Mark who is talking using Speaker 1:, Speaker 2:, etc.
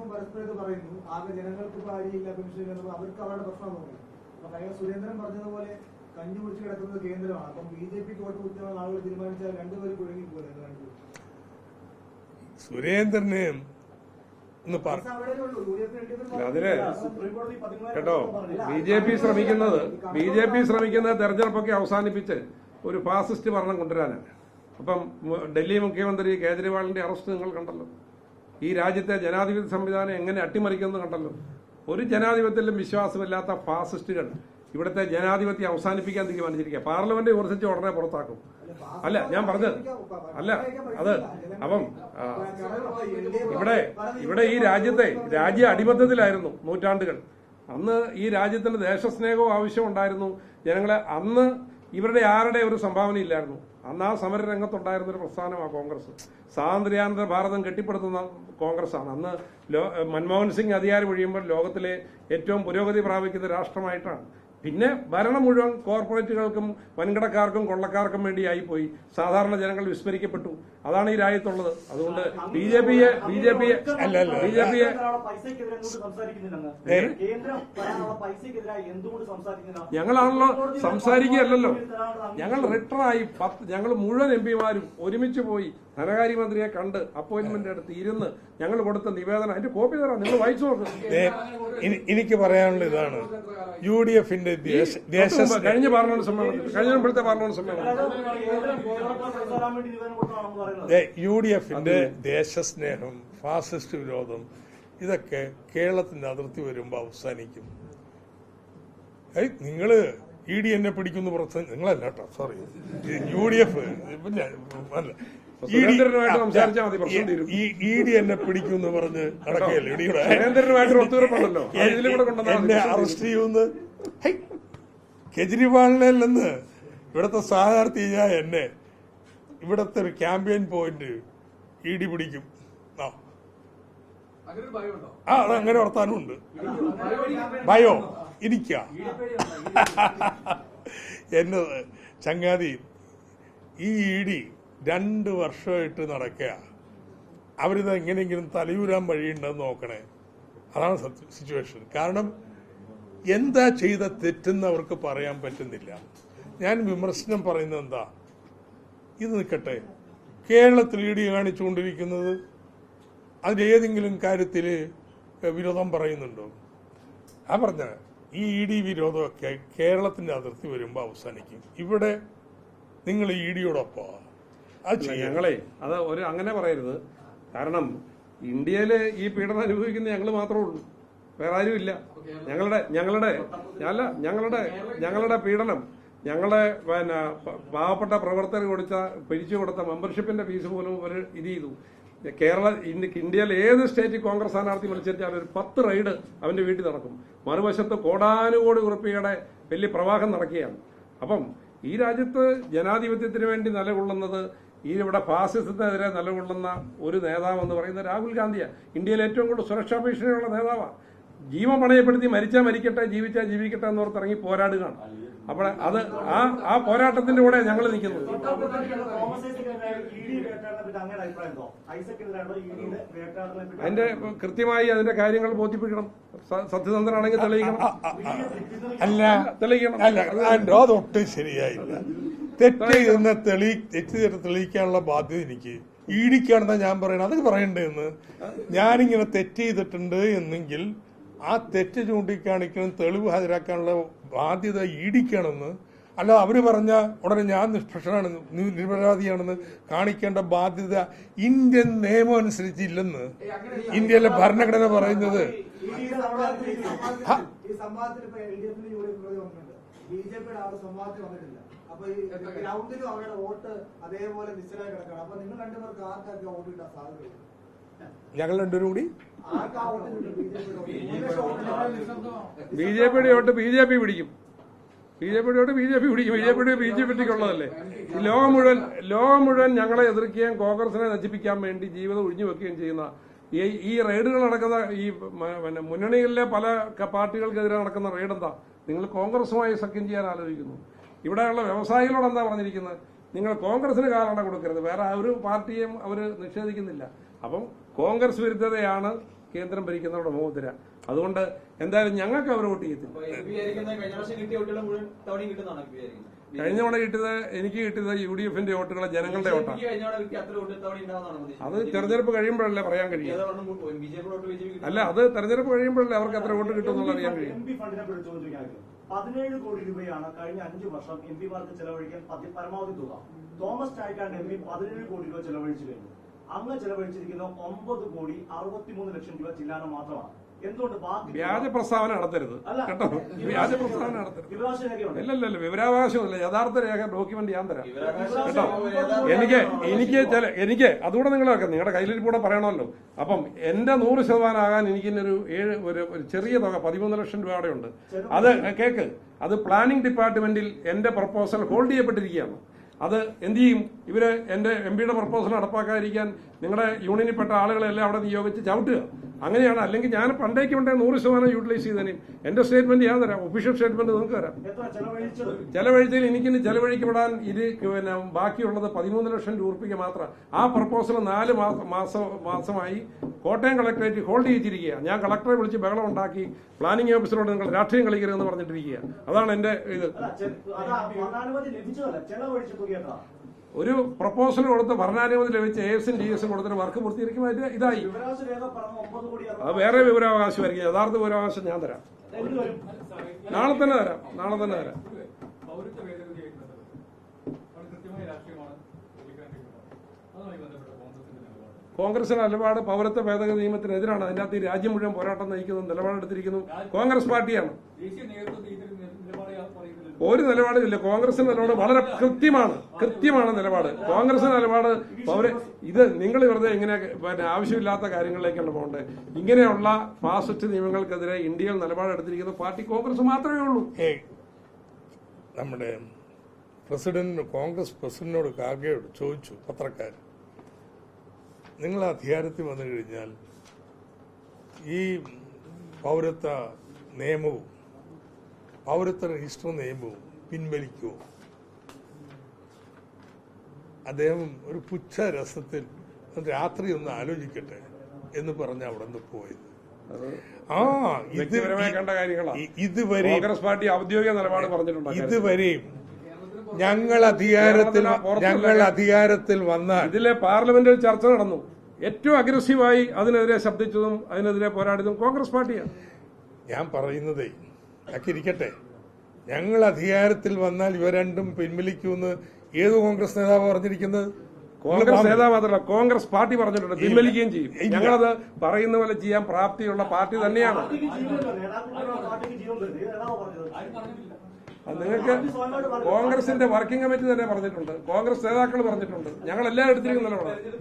Speaker 1: എഫും പരസ്പരം ഇത് പറയുന്നു ആകെ ജനങ്ങൾക്ക് ഇപ്പൊ അരിയില്ല പെൻഷൻ ഇല്ല അവർക്ക് അവരുടെ പ്രശ്നം നോക്കി അപ്പൊ കഴിഞ്ഞ സുരേന്ദ്രൻ പറഞ്ഞതുപോലെ കഞ്ഞി കുടിച്ച് കിടക്കുന്നത് കേന്ദ്രമാണ്. അപ്പം ബി ജെ പിക്ക് വോട്ട് കുത്തുന്ന ആളുകൾ തീരുമാനിച്ചാൽ രണ്ടുപേരും കുഴങ്ങി പോലെ
Speaker 2: സുരേന്ദ്രന് ഒന്ന്
Speaker 3: അതിന് കേട്ടോ. ബി ജെ പി ശ്രമിക്കുന്നത് ബി ജെ പി ശ്രമിക്കുന്നത് തെരഞ്ഞെടുപ്പൊക്കെ അവസാനിപ്പിച്ച് ഒരു ഫാസിസ്റ്റ് ഭരണം കൊണ്ടുവരാനാണ്. അപ്പം ഡൽഹി മുഖ്യമന്ത്രി കേജ്രിവാളിന്റെ അറസ്റ്റ് നിങ്ങൾ കണ്ടല്ലോ. ഈ രാജ്യത്തെ ജനാധിപത്യ സംവിധാനം എങ്ങനെ അട്ടിമറിക്കുമെന്ന് കണ്ടല്ലോ. ഒരു ജനാധിപത്യത്തിലും വിശ്വാസമില്ലാത്ത ഫാസിസ്റ്റുകൾ ഇവിടുത്തെ ജനാധിപത്യം അവസാനിപ്പിക്കാൻ തീരുമാനിച്ചിരിക്കുക പാർലമെന്റ് വിമർശിച്ച് ഉടനെ പുറത്താക്കും. അല്ല ഞാൻ പറഞ്ഞത് അല്ല അത് അപ്പം ഇവിടെ ഇവിടെ ഈ രാജ്യത്തെ രാജ്യ അടിമത്തത്തിലായിരുന്നു നൂറ്റാണ്ടുകൾ. അന്ന് ഈ രാജ്യത്തിന് ദേശസ്നേഹവും ആവശ്യമുണ്ടായിരുന്നു ജനങ്ങളെ അന്ന് ഇവരുടെ ആരുടെ ഒരു സംഭാവന ഇല്ലായിരുന്നു അന്ന് ആ സമര രംഗത്തുണ്ടായിരുന്ന ഒരു പ്രസ്ഥാനമാണ് കോൺഗ്രസ്. സ്വാതന്ത്ര്യാനന്തര ഭാരതം കെട്ടിപ്പടുത്തുന്ന കോൺഗ്രസ്സാണ്. അന്ന് മൻമോഹൻ സിംഗ് അധികാരം ഒഴിയുമ്പോൾ ലോകത്തിലെ ഏറ്റവും പുരോഗതി പ്രാപിക്കുന്ന രാഷ്ട്രമായിട്ടാണ്. പിന്നെ ഭരണം മുഴുവൻ കോർപ്പറേറ്റുകൾക്കും വൻകിടക്കാർക്കും കൊള്ളക്കാർക്കും വേണ്ടിയായി പോയി. സാധാരണ ജനങ്ങൾ വിസ്മരിക്കപ്പെട്ടു. അതാണ് ഈ രാജ്യത്തുള്ളത്. അതുകൊണ്ട് ബി ജെ പിയെ ബി ജെ പിയെ
Speaker 2: അല്ല, അല്ല.
Speaker 3: ബി ജെ പിയെ ഞങ്ങളാണല്ലോ സംസാരിക്കുകയല്ലല്ലോ. ഞങ്ങൾ റിട്ടറായി പത്ത് ഞങ്ങൾ മുഴുവൻ എം പിമാരും ഒരുമിച്ച് പോയി ധനകാര്യമന്ത്രിയെ കണ്ട് അപ്പോയിന്റ്മെന്റ് എടുത്ത് ഇരുന്ന് ഞങ്ങൾ കൊടുത്ത നിവേദനം അതിന്റെ കോപ്പി തരാം. നിങ്ങൾ വായിച്ചു നോക്ക്.
Speaker 2: എനിക്ക് പറയാനുള്ള ഇതാണ്. യു ഡി എഫിന്റെ ദേശ ദേശ
Speaker 3: കഴിഞ്ഞ പാർലമെന്റ് സമ്മേളനത്തിൽ കഴിഞ്ഞ മുമ്പത്തെ പാർലമെന്റ്
Speaker 4: സമ്മേളനം.
Speaker 2: യു ഡി എഫിന്റെ ദേശസ്നേഹം ഫാസിസ്റ്റ് വിരോധം ഇതൊക്കെ കേരളത്തിന്റെ അതിർത്തി വരുമ്പോ അവസാനിക്കും. നിങ്ങൾ ഇ ഡി എന്നെ പിടിക്കുന്നു പുറത്ത്. നിങ്ങളല്ല കേട്ടോ സോറി യു ഡി എഫ് പിന്നെ അല്ല. ഇ ഡി എന്നെ പിടിക്കുന്നു പറഞ്ഞ് നടക്കുകയല്ലേ? ഇടിയുടെ. എന്നെ അറസ്റ്റ് ചെയ്യുമെന്ന്. ഹൈ, കെജ്രിവാളിനെ നിന്ന് ഇവിടുത്തെ സ്ഥാനാർത്ഥി ഞാൻ എന്നെ. ഇവിടത്തെ ഒരു ക്യാമ്പയിൻ പോയിന്റ് ഇ ഡി പിടിക്കും. ആ. ആ അത് അങ്ങനെ വർത്താനമുണ്ട് ഭയോ? ഇരിക്ക. എന്നത് ചങ്ങാതി ഈ ഇടി രണ്ട് വർഷമായിട്ട് നടക്കുക അവരിത് എങ്ങനെയെങ്കിലും തലയൂരാൻ വഴിയുണ്ടെന്ന് നോക്കണേ. അതാണ് സിറ്റുവേഷൻ കാരണം എന്താ ചെയ്ത തെറ്റെന്ന് അവർക്ക് പറയാൻ പറ്റുന്നില്ല. ഞാൻ വിമർശനം പറയുന്നത് എന്താ? ഇത് നിൽക്കട്ടെ. കേരളത്തിൽ ഇടി കാണിച്ചുകൊണ്ടിരിക്കുന്നത് അതിലേതെങ്കിലും കാര്യത്തിൽ വിരോധം പറയുന്നുണ്ടോ? ആ പറഞ്ഞ. ഈ ഇ ഡി വിരോധമൊക്കെ കേരളത്തിന്റെ അതിർത്തി വരുമ്പോൾ അവസാനിക്കും. ഇവിടെ നിങ്ങൾ ഇ ഡിയോടൊപ്പമാണ് അത്
Speaker 3: ഞങ്ങളെ അത് ഒരു അങ്ങനെ പറയരുത്. കാരണം ഇന്ത്യയിലെ ഈ പീഡനം അനുഭവിക്കുന്ന ഞങ്ങൾ മാത്രമേ ഉള്ളൂ. വേറെ ആരും ഇല്ല. ഞങ്ങളുടെ ഞങ്ങളുടെ അല്ല ഞങ്ങളുടെ ഞങ്ങളുടെ പീഡനം ഞങ്ങളെ പിന്നെ പാവപ്പെട്ട പ്രവർത്തകർ കൊടുത്ത പിരിച്ചു കൊടുത്ത മെമ്പർഷിപ്പിന്റെ ഫീസ് പോലും അവർ ഇത് ചെയ്തു. കേരള ഇന്ത്യയിൽ ഏത് സ്റ്റേറ്റ് കോൺഗ്രസ് സ്ഥാനാർത്ഥി മത്സരിച്ചാലും ഒരു പത്ത് റൈഡ് അവന്റെ വീട്ടിൽ നടക്കും. മറുവശത്ത് കോടാനുകോടി ഉറുപ്പിയുടെ വലിയ പ്രവാഹം നടക്കുകയാണ്. അപ്പം ഈ രാജ്യത്ത് ജനാധിപത്യത്തിന് വേണ്ടി നിലകൊള്ളുന്നത് ഈ ഇവിടെ ഫാസിസത്തിനെതിരെ നിലകൊള്ളുന്ന ഒരു നേതാവെന്ന് പറയുന്നത് രാഹുൽ ഗാന്ധിയാണ് ഇന്ത്യയിൽ ഏറ്റവും കൂടുതൽ സുരക്ഷാ ഭീഷണിയുള്ള നേതാവാണ് ജീവൻ പണയപ്പെടുത്തി മരിച്ചാൽ മരിക്കട്ടെ ജീവിച്ചാൽ ജീവിക്കട്ടെ എന്നോർത്തിറങ്ങി പോരാടുകയാണ്. അപ്പോൾ അത് ആ ആ പോരാട്ടത്തിന്റെ കൂടെ ഞങ്ങൾ നിൽക്കുന്നത് അതിന്റെ കൃത്യമായി അതിന്റെ കാര്യങ്ങൾ ബോധ്യപ്പിക്കണം സത്യസന്ധനാണെങ്കിൽ തെളിയിക്കണം.
Speaker 2: അല്ല.
Speaker 3: തെളിയിക്കണം.
Speaker 2: അല്ല അതൊട്ടും ശരിയായില്ല. തെറ്റ് ചെയ്തെന്ന് തെളി തെറ്റ് ചെയ്ത് തെളിയിക്കാനുള്ള ബാധ്യത എനിക്ക്. ഈടിക്കാണെന്നാ ഞാൻ പറയണത് അത് പറയണ്ടെന്ന് ഞാനിങ്ങനെ തെറ്റ് ചെയ്തിട്ടുണ്ട് എന്നെങ്കിൽ ആ തെറ്റ് ചൂണ്ടിക്കാണിക്കണം തെളിവ് ഹാജരാക്കാനുള്ള ബാധ്യത ഈടിക്കണമെന്ന് അല്ല അവർ പറഞ്ഞ ഉടനെ ഞാൻ നിഷ്പക്ഷനാണ് നിരപരാധിയാണെന്ന് കാണിക്കേണ്ട ബാധ്യത ഇന്ത്യൻ നിയമം അനുസരിച്ച് ഇല്ലെന്ന് ഇന്ത്യയിലെ ഭരണഘടന പറയുന്നത്.
Speaker 1: ബി ജെ പിയുടെ ആൾ സംവാദത്തിൽ വന്നിട്ടില്ല. അപ്പൊ ഈ ഗ്രൗണ്ടിലും അവരുടെ വോട്ട് അതേപോലെ നിശ്ചലമായി കിടക്കണം അപ്പൊ നിങ്ങൾ രണ്ടുപേർക്ക് ആർക്കൊക്കെ വോട്ട് കിട്ടാൻ സാധ്യതയുണ്ട്?
Speaker 2: ഞങ്ങൾ രണ്ടുപേരും കൂടി?
Speaker 1: ബി ജെ പിയുടെ
Speaker 3: വോട്ട് ബി ജെ പി പിടിക്കും. ബി ജെ പിയുടെ വോട്ട് ബി ജെ പി പിടിക്കും. ബി ജെ പിയുടെ ബി ജെ പിക്കുള്ളതല്ലേ ലോകം മുഴുവൻ ലോകം മുഴുവൻ ഞങ്ങളെ എതിർക്കുകയും കോൺഗ്രസിനെ നശിപ്പിക്കാൻ വേണ്ടി ജീവിതം ഒഴിഞ്ഞു വെക്കുകയും ചെയ്യുന്ന ഈ ഈ റെയ്ഡുകൾ നടക്കുന്ന ഈ പിന്നെ മുന്നണികളിലെ പല പാർട്ടികൾക്കെതിരെ നടക്കുന്ന റെയ്ഡ് എന്താ? നിങ്ങൾ കോൺഗ്രസുമായി സഖ്യം ചെയ്യാൻ ആലോചിക്കുന്നു. ഇവിടെയുള്ള വ്യവസായികളോട് എന്താ പറഞ്ഞിരിക്കുന്നത്? നിങ്ങൾ കോൺഗ്രസിന് കാലണ കൊടുക്കരുത്. വേറെ ഒരു പാർട്ടിയും അവർ നിഷേധിക്കുന്നില്ല. അപ്പം കോൺഗ്രസ് വിരുദ്ധതയാണ് കേന്ദ്രം ഭരിക്കുന്നവരുടെ മുഖത്തിര. അതുകൊണ്ട് എന്തായാലും ഞങ്ങൾക്ക് അവർ വോട്ട് ചെയ്യത്തില്ല.
Speaker 5: കഴിഞ്ഞ വോട്ടുകൾ
Speaker 3: തവണ കിട്ടിയത് എനിക്ക് കിട്ടിയത് യു ഡി എഫിന്റെ വോട്ടുകളെ ജനങ്ങളുടെ വോട്ടാണ്.
Speaker 5: അത്ര
Speaker 3: അത് തെരഞ്ഞെടുപ്പ് കഴിയുമ്പോഴല്ലേ പറയാൻ കഴിയും. അല്ല അത് തെരഞ്ഞെടുപ്പ് കഴിയുമ്പോഴല്ലേ അവർക്ക് എത്ര വോട്ട് കിട്ടും അറിയാൻ കഴിയും.
Speaker 4: പതിനേഴ് കോടി രൂപയാണ് കഴിഞ്ഞ അഞ്ചു വർഷം എം പിമാർക്ക് ചെലവഴിക്കാൻ പതി- പരമാവധി തുക. തോമസ് ചായ്ക്കാണ്ട് എം പി പതിനേഴ് കോടി രൂപ ചെലവഴിച്ചു കഴിഞ്ഞു. അങ്ങ് ചെലവഴിച്ചിരിക്കുന്ന ഒമ്പത് കോടി അറുപത്തിമൂന്ന് ലക്ഷം രൂപ ചില്ലാന മാത്രമാണ്. എന്തുകൊണ്ട് ബാക്കി
Speaker 3: വ്യാജ പ്രസ്താവന നടത്തരുത്. കേട്ടോ? വ്യാജ പ്രസ്താവന നടത്തരുത്. ഇല്ലല്ലല്ല വിവരാവകാശമില്ല. യഥാർത്ഥ രേഖ ഡോക്യുമെന്റ് ഞാൻ തരാം.
Speaker 5: കേട്ടോ?
Speaker 3: എനിക്ക് എനിക്ക് ചില എനിക്ക് അതുകൂടെ നിങ്ങളൊക്കെ നിങ്ങളുടെ കയ്യിലിരിപ്പൂടെ പറയണമല്ലോ. അപ്പം എന്റെ നൂറ് ശതമാനം ആകാൻ എനിക്ക് ഒരു ഏഴ് ഒരു ചെറിയ തുക പതിമൂന്ന് ലക്ഷം രൂപയുടെ ഉണ്ട്. അത് കേക്ക്. അത് പ്ലാനിംഗ് ഡിപ്പാർട്ട്മെന്റിൽ എന്റെ പ്രപ്പോസൽ ഹോൾഡ് ചെയ്യപ്പെട്ടിരിക്കുകയാണ്. അത് എന്ത് ചെയ്യും? ഇവർ എന്റെ എം പിയുടെ പ്രപ്പോസൽ നടപ്പാക്കാതിരിക്കാൻ നിങ്ങളുടെ യൂണിയനിൽപ്പെട്ട ആളുകളെല്ലാം അവിടെ നിയോഗിച്ച് ചവിട്ടുക. അങ്ങനെയാണ്. അല്ലെങ്കിൽ ഞാൻ പണ്ടേക്ക് പണ്ടേ നൂറ് ശതമാനം യൂട്ടിലൈസ് ചെയ്തതിനും എന്റെ സ്റ്റേറ്റ്മെന്റ് ഞാൻ തരാം. ഒഫീഷ്യൽ സ്റ്റേറ്റ്മെന്റ് നിങ്ങൾക്ക് തരാം. ചെലവഴിച്ചതിൽ എനിക്കിന്ന് ചെലവഴിക്കപ്പെടാൻ ഇത് പിന്നെ ബാക്കിയുള്ളത് പതിമൂന്ന് ലക്ഷം രൂപയ്ക്ക് മാത്രം. ആ പ്രപ്പോസൽ നാല് മാസം മാസം മാസമായി കോട്ടയം കളക്ടറേറ്റ് ഹോൾഡ് ചെയ്തിരിക്കുക ഞാൻ കളക്ടറെ വിളിച്ച് ബഹളം ഉണ്ടാക്കി പ്ലാനിംഗ് ഓഫീസറോട് നിങ്ങൾ രാഷ്ട്രീയം കളിക്കരുതെന്ന് പറഞ്ഞിട്ടിരിക്കുക അതാണ് എന്റെ ഇത്. ഒരു പ്രപ്പോസൽ കൊടുത്ത് ഭരണാനുമതി ലഭിച്ച് എ എസും ഡി എസും കൊടുത്തിട്ട് വർക്ക് പൂർത്തീകരിക്കുമ്പോൾ ഇതായി. അത് വേറെ വിവരാവകാശമായിരിക്കും. യഥാർത്ഥ വിവരാവകാശം ഞാൻ തരാം. നാളെ തന്നെ തരാം. നാളെ തന്നെ തരാം.
Speaker 6: കോൺഗ്രസിന്റെ നിലപാട്
Speaker 3: പൗരത്വ ഭേദഗതി നിയമത്തിനെതിരാണ്. അതിനകത്ത് രാജ്യം മുഴുവൻ പോരാട്ടം നയിക്കുന്ന നിലപാടെടുത്തിരിക്കുന്നു. കോൺഗ്രസ് പാർട്ടിയാണ്.
Speaker 6: ദേശീയ നിലപാടും ഇല്ല
Speaker 3: ഒരു കോൺഗ്രസിന്റെ നിലപാട് വളരെ കൃത്യമാണ്. കൃത്യമാണ് നിലപാട്. കോൺഗ്രസിന്റെ നിലപാട് അവർ ഇത് നിങ്ങൾ വെറുതെ ഇങ്ങനെ പിന്നെ ആവശ്യമില്ലാത്ത കാര്യങ്ങളിലേക്കാണ് പോകേണ്ടത് ഇങ്ങനെയുള്ള ഫാസിസ്റ്റ് നിയമങ്ങൾക്കെതിരെ ഇന്ത്യയിൽ നിലപാടെടുത്തിരിക്കുന്ന പാർട്ടി കോൺഗ്രസ് മാത്രമേ ഉള്ളൂ.
Speaker 2: നമ്മുടെ പ്രസിഡന്റിന് കോൺഗ്രസ് പ്രസിഡന്റിനോട് കാർഗയോട് ചോദിച്ചു പത്രക്കാർ. നിങ്ങൾ അധികാരത്തിൽ വന്നു കഴിഞ്ഞാൽ ഈ പൗരത്വ നിയമവും പൗരത്വ രജിസ്റ്റർ നിയമവും പിൻവലിക്കുമോ അദ്ദേഹം ഒരു പുച്ഛ രസത്തിൽ രാത്രി ഒന്ന് ആലോചിക്കട്ടെ എന്ന് പറഞ്ഞ് അവിടെ നിന്ന് പോയത് ആ ഇതുവരെ
Speaker 3: കോൺഗ്രസ് പാർട്ടി ഔദ്യോഗിക നിലപാട് പറഞ്ഞിട്ടുണ്ട്
Speaker 2: ഇതുവരെയും ഞങ്ങൾ അധികാരത്തിൽ ഞങ്ങൾ അധികാരത്തിൽ വന്നാൽ
Speaker 3: ഇതിലെ പാർലമെന്റിൽ ചർച്ച നടന്നു. ഏറ്റവും അഗ്രസീവായി അതിനെതിരെ ശബ്ദിച്ചതും അതിനെതിരെ പോരാടിയതും കോൺഗ്രസ് പാർട്ടിയാണ്.
Speaker 2: ഞാൻ പറയുന്നതേ ഒക്കെ ഇരിക്കട്ടെ ഞങ്ങൾ അധികാരത്തിൽ വന്നാൽ ഇവ രണ്ടും പിൻവലിക്കുമെന്ന് ഏത് കോൺഗ്രസ് നേതാവ് പറഞ്ഞിരിക്കുന്നത്?
Speaker 3: കോൺഗ്രസ് നേതാവ് മാത്രമല്ല കോൺഗ്രസ് പാർട്ടി പറഞ്ഞിട്ടുണ്ട് പിൻവലിക്കുകയും ചെയ്യും. ഞങ്ങളത് പറയുന്ന പോലെ ചെയ്യാൻ പ്രാപ്തിയുള്ള പാർട്ടി തന്നെയാണ്. നിങ്ങൾക്ക് കോൺഗ്രസിന്റെ വർക്കിംഗ് കമ്മിറ്റി തന്നെ പറഞ്ഞിട്ടുണ്ട്. കോൺഗ്രസ് നേതാക്കൾ പറഞ്ഞിട്ടുണ്ട്. ഞങ്ങൾ എല്ലാം എടുത്തിരിക്കുന്ന നിലപാടാണ്.